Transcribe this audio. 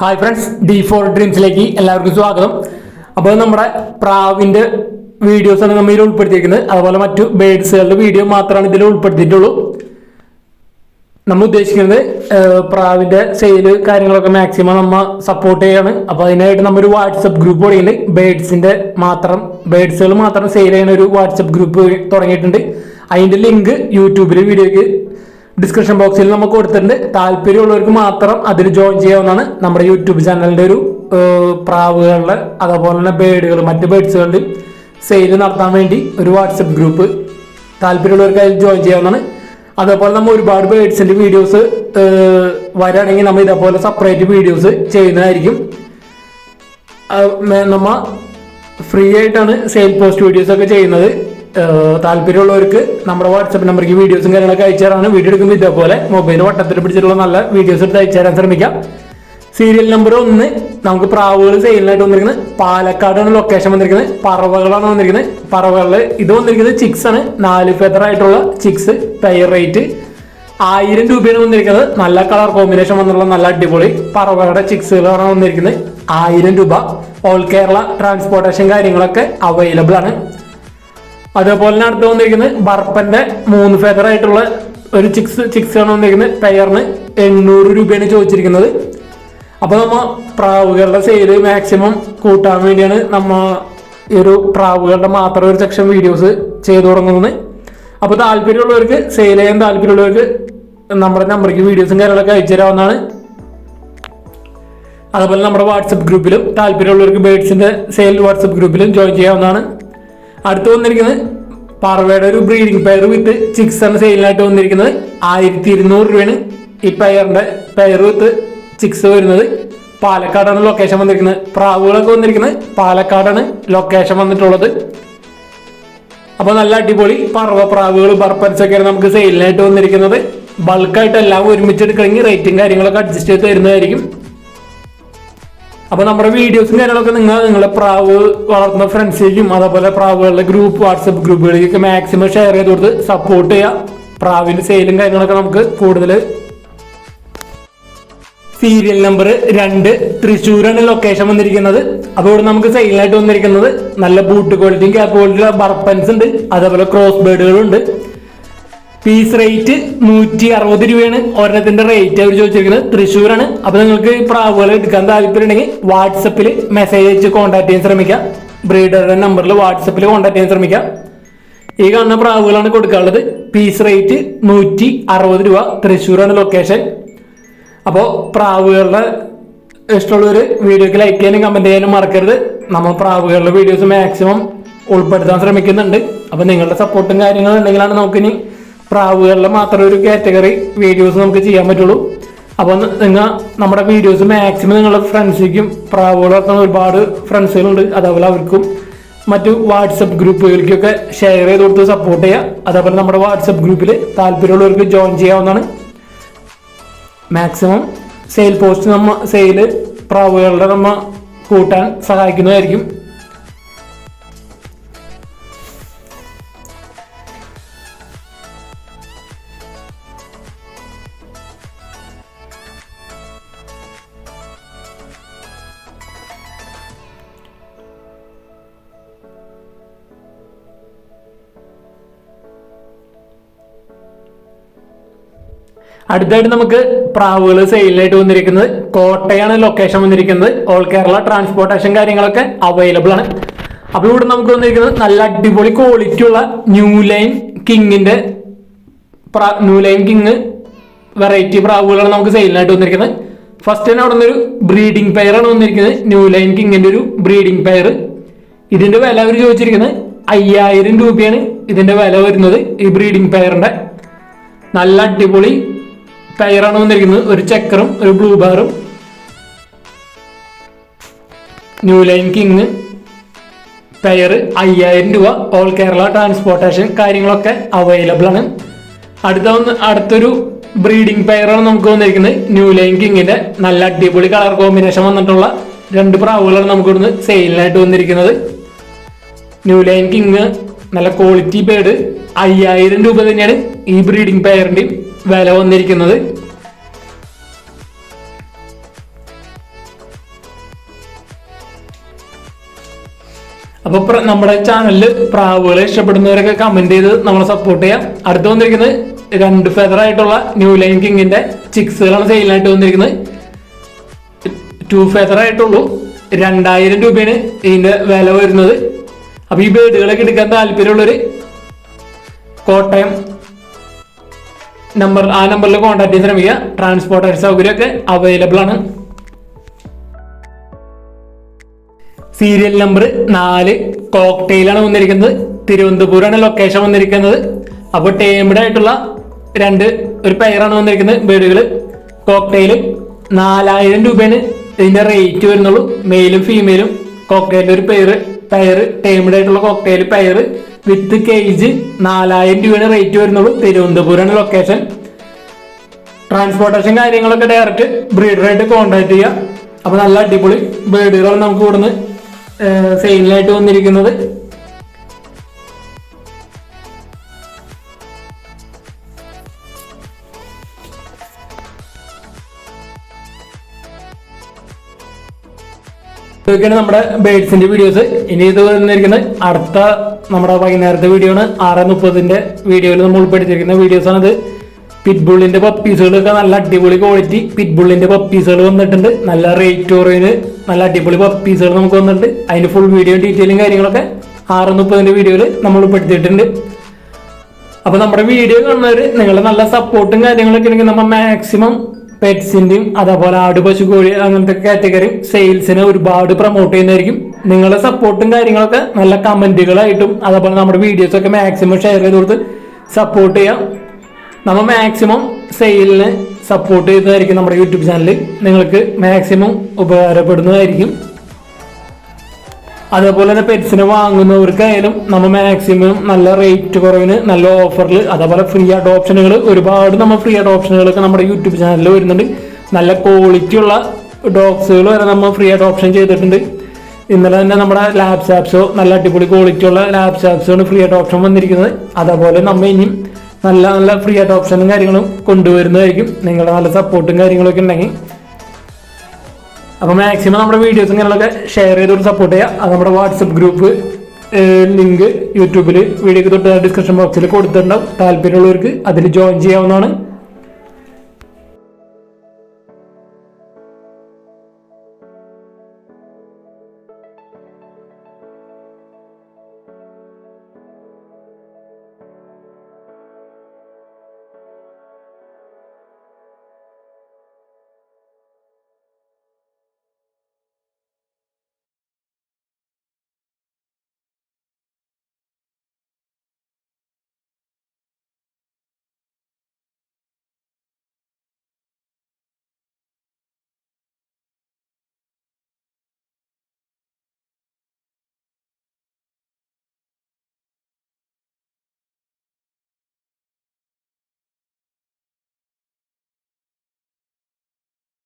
Hi friends D four ഡ്രീംസിലേക്ക് എല്ലാവർക്കും സ്വാഗതം. അപ്പോൾ നമ്മുടെ പ്രാവിന്റെ വീഡിയോസ് ആണ് നമ്മൾ ഇതിൽ ഉൾപ്പെടുത്തിയിരിക്കുന്നത്. അതുപോലെ മറ്റു ബേഡ്സുകളുടെ വീഡിയോ മാത്രമാണ് ഇതിൽ ഉൾപ്പെടുത്തിയിട്ടുള്ളൂ. നമ്മൾ ഉദ്ദേശിക്കുന്നത് പ്രാവിന്റെ സെയിൽ കാര്യങ്ങളൊക്കെ മാക്സിമം നമ്മൾ സപ്പോർട്ട് ചെയ്യാണ്. അപ്പോൾ അതിനായിട്ട് നമ്മൾ ഒരു വാട്സപ്പ് ഗ്രൂപ്പ് തുടങ്ങിയിട്ടുണ്ട്. ബേഡ്സിന്റെ മാത്രം ബേഡ്സുകൾ മാത്രം സെയിൽ ചെയ്യുന്ന ഒരു വാട്സപ്പ് ഗ്രൂപ്പ് തുടങ്ങിയിട്ടുണ്ട്. അതിന്റെ ലിങ്ക് യൂട്യൂബിൽ വീഡിയോക്ക് ഡിസ്ക്രിപ്ഷൻ ബോക്സിൽ നമുക്ക് കൊടുത്തിട്ടുണ്ട്. താല്പര്യമുള്ളവർക്ക് മാത്രം അതിൽ ജോയിൻ ചെയ്യാവുന്നതാണ് നമ്മുടെ യൂട്യൂബ് ചാനലിന്റെ ഒരു പ്രാവുകളുടെ അതുപോലെ തന്നെ ബേഡുകൾ മറ്റ് ബേഡ്സുകളുടെ സെയിൽ നടത്താൻ വേണ്ടി ഒരു വാട്സപ്പ് ഗ്രൂപ്പ് താല്പര്യമുള്ളവർക്ക് അതിൽ ജോയിൻ ചെയ്യാവുന്നതാണ്. അതേപോലെ നമ്മൾ ഒരുപാട് ബേഡ്സിന്റെ വീഡിയോസ് വരാണെങ്കിൽ നമ്മൾ ഇതേപോലെ സെപ്പറേറ്റ് വീഡിയോസ് ചെയ്യുന്നതായിരിക്കും. നമ്മൾ നമ്മ ഫ്രീ ആയിട്ടാണ് സെയിൽ പോസ്റ്റ് വീഡിയോസ് ഒക്കെ ചെയ്യുന്നത്. താല്പര്യമുള്ളവർക്ക് നമ്മുടെ വാട്സപ്പ് നമ്പർക്ക് വീഡിയോസും കാര്യങ്ങളൊക്കെ അയച്ചു വീഡിയോ എടുക്കുമ്പോൾ ഇതേപോലെ മൊബൈൽ വട്ടത്തിൽ പിടിച്ചിട്ടുള്ള നല്ല വീഡിയോസ് എടുത്ത് അയച്ചു തരാൻ ശ്രമിക്കാം. സീരിയൽ നമ്പർ ഒന്ന് നമുക്ക് പ്രാവുകൾ സെയിലിനായിട്ട് വന്നിരിക്കുന്നത്. പാലക്കാടാണ് ലൊക്കേഷൻ വന്നിരിക്കുന്നത്. പറവകളാണ് വന്നിരിക്കുന്നത്. പറവകളിൽ ഇത് വന്നിരിക്കുന്നത് ചിക്സ് ആണ്. നാല് ഫെദർ ആയിട്ടുള്ള ചിക്സ് പെയർ റേറ്റ് ആയിരം രൂപയാണ് വന്നിരിക്കുന്നത്. നല്ല കളർ കോമ്പിനേഷൻ വന്നുള്ള നല്ല അടിപൊളി പറവകളുടെ ചിക്സുകളാണ് വന്നിരിക്കുന്നത്. ആയിരം രൂപ ഓൾ കേരള ട്രാൻസ്പോർട്ടേഷൻ കാര്യങ്ങളൊക്കെ അവൈലബിൾ ആണ്. അതേപോലെ തന്നെ അടുത്ത് വന്നിരിക്കുന്നത് ബർപ്പന്റെ മൂന്ന് ഫെദർ ആയിട്ടുള്ള ഒരു ചിക്സ് ചിക്സ് ആണ് വന്നിരിക്കുന്നത്. പെയറിന് എണ്ണൂറ് രൂപയാണ് ചോദിച്ചിരിക്കുന്നത്. അപ്പൊ നമ്മ പ്രാവുകളുടെ സെയിൽ മാക്സിമം കൂട്ടാൻ വേണ്ടിയാണ് നമ്മ ഈ ഒരു പ്രാവുകളുടെ മാത്രം ഒരു സെക്ഷൻ വീഡിയോസ് ചെയ്തു തുടങ്ങുന്നത്. അപ്പൊ താല്പര്യമുള്ളവർക്ക് സെയിൽ ചെയ്യാൻ താല്പര്യമുള്ളവർക്ക് നമ്മുടെ നമ്പർക്ക് വീഡിയോസും കാര്യങ്ങളൊക്കെ അയച്ചു തരാവുന്നതാണ്. അതുപോലെ നമ്മുടെ വാട്സപ്പ് ഗ്രൂപ്പിലും താല്പര്യമുള്ളവർക്ക് ബേഡ്സിന്റെ സെയിൽ വാട്സപ്പ് ഗ്രൂപ്പിലും ജോയിൻ ചെയ്യാവുന്നതാണ്. അടുത്ത് വന്നിരിക്കുന്നത് പറവയുടെ ഒരു ബ്രീഡിംഗ് പെയർ വിത്ത് ചിക്സ് ആണ് സെയിലിനായിട്ട് വന്നിരിക്കുന്നത് ആയിരത്തി ഇരുന്നൂറ് രൂപയാണ്. ഈ പെയറിന്റെ പെയർ വിത്ത് ചിക്സ് വരുന്നത്. പാലക്കാടാണ് ലൊക്കേഷൻ വന്നിരിക്കുന്നത്. പ്രാവുകളൊക്കെ വന്നിരിക്കുന്നത് പാലക്കാടാണ് ലൊക്കേഷൻ വന്നിട്ടുള്ളത്. അപ്പൊ നല്ല അടിപൊളി പറവ പ്രാവുകൾ ബർപ്പൻസൊക്കെയാണ് നമുക്ക് സെയിലിനായിട്ട് വന്നിരിക്കുന്നത്. ബൾക്കായിട്ട് എല്ലാം ഒരുമിച്ച് എടുക്കണമെങ്കിൽ റേറ്റും കാര്യങ്ങളൊക്കെ അഡ്ജസ്റ്റ് ചെയ്ത് തരുന്നതായിരിക്കും. അപ്പൊ നമ്മുടെ വീഡിയോസും കാര്യങ്ങളൊക്കെ നിങ്ങൾ നിങ്ങളെ പ്രാവ് വളർത്തുന്ന ഫ്രണ്ട്സിലേക്കും അതേപോലെ പ്രാവുകളുടെ ഗ്രൂപ്പ് വാട്സപ്പ് ഗ്രൂപ്പുകളിലേക്കൊക്കെ മാക്സിമം ഷെയർ ചെയ്ത് കൊടുത്ത് സപ്പോർട്ട് ചെയ്യുക പ്രാവിന്റെ സെയിലും കാര്യങ്ങളൊക്കെ നമുക്ക് കൂടുതൽ സീരിയൽ നമ്പർ രണ്ട് തൃശ്ശൂരാണ് ലൊക്കേഷൻ വന്നിരിക്കുന്നത്. അപ്പോൾ ഇവിടെ നമുക്ക് സെയിലായിട്ട് വന്നിരിക്കുന്നത്. നല്ല ബൂട്ട് ക്വാളിറ്റിയും ക്യാപ്പ് ക്വാളിറ്റിയുള്ള ബർപ്പൻസ് ഉണ്ട്. അതേപോലെ ക്രോസ് ബേർഡുകളുണ്ട് പീസ് റേറ്റ് നൂറ്റി അറുപത് രൂപയാണ്. ഒരെണ്ണത്തിന്റെ റേറ്റ് അവർ ചോദിച്ചിരിക്കുന്നത്. തൃശ്ശൂരാണ്. അപ്പൊ നിങ്ങൾക്ക് പ്രാവുകൾ എടുക്കാൻ താല്പര്യം ഉണ്ടെങ്കിൽ വാട്സപ്പിൽ മെസ്സേജ് അയച്ച് കോൺടാക്ട് ചെയ്യാൻ ശ്രമിക്കാം. ബ്രീഡറുടെ നമ്പറിൽ വാട്സപ്പിൽ കോൺടാക്ട് ചെയ്യാൻ ശ്രമിക്കാം. ഈ കാണുന്ന പ്രാവുകളാണ് കൊടുക്കാനുള്ളത് പീസ് റേറ്റ് നൂറ്റി അറുപത് രൂപ. തൃശ്ശൂരാണ് ലൊക്കേഷൻ അപ്പോൾ പ്രാവുകളുടെ ഇഷ്ടമുള്ളവർ വീഡിയോക്ക് ലൈക്ക് ചെയ്യാനും കമന്റ് ചെയ്യാനും മറക്കരുത്. നമ്മൾ പ്രാവുകളുടെ വീഡിയോസ് മാക്സിമം ഉൾപ്പെടുത്താൻ ശ്രമിക്കുന്നുണ്ട്. അപ്പോൾ നിങ്ങളുടെ സപ്പോർട്ടും കാര്യങ്ങളും ഉണ്ടെങ്കിലാണ് നമുക്കിനി പ്രാവുകളിലെ മാത്രം ഒരു കാറ്റഗറി വീഡിയോസ് നമുക്ക് ചെയ്യാൻ പറ്റുള്ളൂ. അപ്പോൾ നിങ്ങൾ നമ്മുടെ വീഡിയോസ് മാക്സിമം നിങ്ങളുടെ ഫ്രണ്ട്സിലേക്കും പ്രാവുകൾ വളർത്തുന്ന ഒരുപാട് ഫ്രണ്ട്സുകളുണ്ട് അതേപോലെ അവർക്കും മറ്റു വാട്സപ്പ് ഗ്രൂപ്പുകളിലേക്കൊക്കെ ഷെയർ ചെയ്ത് കൊടുത്ത് സപ്പോർട്ട് ചെയ്യുക അതേപോലെ നമ്മുടെ വാട്സപ്പ് ഗ്രൂപ്പിൽ താല്പര്യമുള്ളവർക്ക് ജോയിൻ ചെയ്യാവുന്നതാണ്. മാക്സിമം സെയിൽ പോസ്റ്റ് നമ്മ സെയിൽ പ്രാവുകളുടെ നമ്മ കൂട്ടാൻ സഹായിക്കുന്നതായിരിക്കും. അടുത്തായിട്ട് നമുക്ക് പ്രാവുകൾ സെയിലായിട്ട് വന്നിരിക്കുന്നത്. കോട്ടയാണ് ലൊക്കേഷൻ വന്നിരിക്കുന്നത്. ഓൾ കേരള ട്രാൻസ്പോർട്ടേഷൻ കാര്യങ്ങളൊക്കെ അവൈലബിൾ ആണ്. അപ്പോൾ ഇവിടെ നമുക്ക് വന്നിരിക്കുന്നത് നല്ല അടിപൊളി ക്വാളിറ്റി ഉള്ള ന്യൂ ലൈൻ കിങ്ങിന്റെ ന്യൂ ലൈൻ കിങ് വെറൈറ്റി പ്രാവുകളാണ് നമുക്ക് സെയിലിനായിട്ട് വന്നിരിക്കുന്നത്. ഫസ്റ്റ് തന്നെ അവിടെ ഒരു ബ്രീഡിംഗ് പെയറാണ് വന്നിരിക്കുന്നത്. ന്യൂ ലൈൻ കിങ്ങിന്റെ ഒരു ബ്രീഡിംഗ് പെയർ ഇതിന്റെ വില അവർ ചോദിച്ചിരിക്കുന്നത് അയ്യായിരം രൂപയാണ് ഇതിന്റെ വില വരുന്നത് ഈ ബ്രീഡിംഗ് പെയറിന്റെ നല്ല അടിപൊളി പെയറാണ് വന്നിരിക്കുന്നത്. ഒരു ചെക്കറും ഒരു ബ്ലൂ ബാറും ന്യൂ ലൈൻ കിങ് ടയർ അയ്യായിരം രൂപ. ഓൾ കേരള ട്രാൻസ്പോർട്ടേഷൻ കാര്യങ്ങളൊക്കെ അവൈലബിൾ ആണ്. അടുത്ത അടുത്തൊരു ബ്രീഡിംഗ് പെയറാണ് നമുക്ക് വന്നിരിക്കുന്നത്. ന്യൂ ലൈൻ കിങ്ങിന്റെ നല്ല അടിപൊളി കളർ കോമ്പിനേഷൻ വന്നിട്ടുള്ള രണ്ട് പ്രാവുകളാണ് നമുക്ക് ഇവിടുന്ന് സെയിലിനായിട്ട് വന്നിരിക്കുന്നത്. ന്യൂ ലൈൻ കിങ് നല്ല ക്വാളിറ്റി ബേഡ് അയ്യായിരം രൂപ തന്നെയാണ് ഈ ബ്രീഡിംഗ് പെയറിന്റെയും വില വന്നിരിക്കുന്നത്? അപ്പൊ നമ്മുടെ ചാനലിൽ പ്രാവുകളെ ഇഷ്ടപ്പെടുന്നവരൊക്കെ കമന്റ് ചെയ്ത് നമ്മളെ സപ്പോർട്ട് ചെയ്യാം. അടുത്ത് വന്നിരിക്കുന്നത് രണ്ട് ഫെദർ ആയിട്ടുള്ള ന്യൂ ലൈൻ കിങ്ങിന്റെ ചിക്സുകളാണ് സെയിലായിട്ട് വന്നിരിക്കുന്നത്. ടു ഫെദർ ആയിട്ടുള്ളൂ. രണ്ടായിരം രൂപയാണ് ഇതിന്റെ വില വരുന്നത്. അപ്പൊ ഈ ബേഡുകളൊക്കെ എടുക്കാൻ താല്പര്യമുള്ളവർ കോട്ടയം നമ്പർ ആ നമ്പറിൽ കോൺടാക്ട് ചെയ്ത് ശ്രമിക്കുക. ട്രാൻസ്പോർട്ടേഷൻ സൗകര്യമൊക്കെ അവൈലബിൾ ആണ്. സീരിയൽ നമ്പർ നാല് കോക്ടെയിലാണ് വന്നിരിക്കുന്നത്. തിരുവനന്തപുരമാണ് ലൊക്കേഷൻ വന്നിരിക്കുന്നത്. അപ്പോൾ ടേംഡ് ആയിട്ടുള്ള രണ്ട് ഒരു പെയറാണ് വന്നിരിക്കുന്നത് ബേഡുകൾ കോക്ടെയിൽ നാലായിരം രൂപയാണ് ഇതിന്റെ റേറ്റ് വരുന്നുള്ളൂ. മെയിലും ഫീമെയിലും കോക്ടെയിൽ ഒരു പെയർ പെയർ ടേംഡ് ആയിട്ടുള്ള കോക്ടെയിൽ പെയർ വിത്ത് കേജ് നാലായിരം രൂപയുടെ റേറ്റ് വരുന്നുള്ളൂ. തിരുവനന്തപുരമാണ് ലൊക്കേഷൻ ട്രാൻസ്പോർട്ടേഷൻ കാര്യങ്ങളൊക്കെ ഡയറക്റ്റ് ബ്രീഡറായിട്ട് കോൺടാക്ട് ചെയ്യുക അപ്പോൾ നല്ല അടിപൊളി ബേഡുകളാണ് നമുക്ക് ഇവിടുന്ന് സെയിലിനായിട്ട് വന്നിരിക്കുന്നത്. ഇതൊക്കെയാണ് നമ്മുടെ ബേഡ്സിന്റെ വീഡിയോസ് ഇനി ഇത് വന്നിരിക്കുന്നത് അടുത്ത നമ്മുടെ വൈകുന്നേരത്തെ വീഡിയോ ആണ്. ആറ് മുപ്പതിന്റെ വീഡിയോയിൽ നമ്മൾ ഉൾപ്പെടുത്തിയിരിക്കുന്ന ആണ് ഇത് പിറ്റ്ബുള്ളിന്റെ പപ്പീസുകളൊക്കെ നല്ല അടിപൊളി ക്വാളിറ്റി പിറ്റ്ബുള്ളിന്റെ പപ്പീസുകൾ വന്നിട്ടുണ്ട്. നല്ല റേറ്റ് കുറവിന് നല്ല അടിപൊളി പപ്പീസുകൾ നമുക്ക് വന്നിട്ടുണ്ട്. അതിന്റെ ഫുൾ വീഡിയോ ഡീറ്റെയിലും കാര്യങ്ങളൊക്കെ ആറ് മുപ്പതിന്റെ വീഡിയോയിൽ നമ്മൾ ഉൾപ്പെടുത്തിയിട്ടുണ്ട്. അപ്പൊ നമ്മുടെ വീഡിയോ കാണുന്നവർ നിങ്ങളുടെ നല്ല സപ്പോർട്ടും കാര്യങ്ങളൊക്കെ ഉണ്ടെങ്കിൽ നമ്മൾ മാക്സിമം പെറ്റ്സിന്റെയും അതേപോലെ ആട് പശു കോഴി അങ്ങനത്തെ കാറ്റഗറി സെയിൽസിനെ ഒരുപാട് പ്രൊമോട്ട് ചെയ്യുന്നതായിരിക്കും. നിങ്ങളുടെ സപ്പോർട്ടും കാര്യങ്ങളൊക്കെ നല്ല കമന്റുകളായിട്ടും അതേപോലെ നമ്മുടെ വീഡിയോസ് ഒക്കെ മാക്സിമം ഷെയർ ചെയ്ത് കൊടുത്ത് സപ്പോർട്ട് ചെയ്യാം. നമ്മൾ മാക്സിമം സെയിലിന് സപ്പോർട്ട് ചെയ്തതായിരിക്കും നമ്മുടെ യൂട്യൂബ് ചാനൽ നിങ്ങൾക്ക് മാക്സിമം ഉപകാരപ്പെടുന്നതായിരിക്കും. അതേപോലെ തന്നെ പെറ്റ്സിനെ വാങ്ങുന്നവർക്കായാലും നമ്മൾ മാക്സിമം നല്ല റേറ്റ് കുറവിന് നല്ല ഓഫറിൽ അതേപോലെ ഫ്രീ ആയിട്ട് ഓപ്ഷനുകൾ ഒരുപാട് നമ്മൾ ഫ്രീ ആയിട്ട് ഓപ്ഷനുകളൊക്കെ നമ്മുടെ യൂട്യൂബ് ചാനലിൽ വരുന്നുണ്ട്. നല്ല ക്വാളിറ്റി ഉള്ള ഡോഗ്സുകൾ വരെ നമ്മൾ ഫ്രീ ആയിട്ട് ഓപ്ഷൻ ചെയ്തിട്ടുണ്ട്. ഇന്നലെ തന്നെ നമ്മുടെ ആപ്സോ നല്ല അടിപൊളി ക്വാളിറ്റി ഉള്ള ലാബ്സ് ആപ്സാണ് ഫ്രീ ആയിട്ട് ഓപ്ഷൻ വന്നിരിക്കുന്നത്. അതേപോലെ നമ്മൾ ഇനിയും നല്ല നല്ല ഫ്രീ ആയിട്ട് ഓപ്ഷനും കാര്യങ്ങളും കൊണ്ടുവരുന്നതായിരിക്കും. നിങ്ങളുടെ നല്ല സപ്പോർട്ടും കാര്യങ്ങളൊക്കെ ഉണ്ടെങ്കിൽ. അപ്പോൾ മാക്സിമം നമ്മുടെ വീഡിയോസ് ഇങ്ങനെയുള്ളതൊക്കെ ഷെയർ ചെയ്തൊരു സപ്പോർട്ട് ചെയ്യുക അത് നമ്മുടെ വാട്സപ്പ് ഗ്രൂപ്പ് ലിങ്ക് യൂട്യൂബിൽ വീഡിയോക്ക് തൊട്ട് ഡിസ്ക്രിപ്ഷൻ ബോക്സിൽ കൊടുത്തിട്ടുണ്ടാവും. താല്പര്യമുള്ളവർക്ക് അതിൽ ജോയിൻ ചെയ്യാവുന്നതാണ്.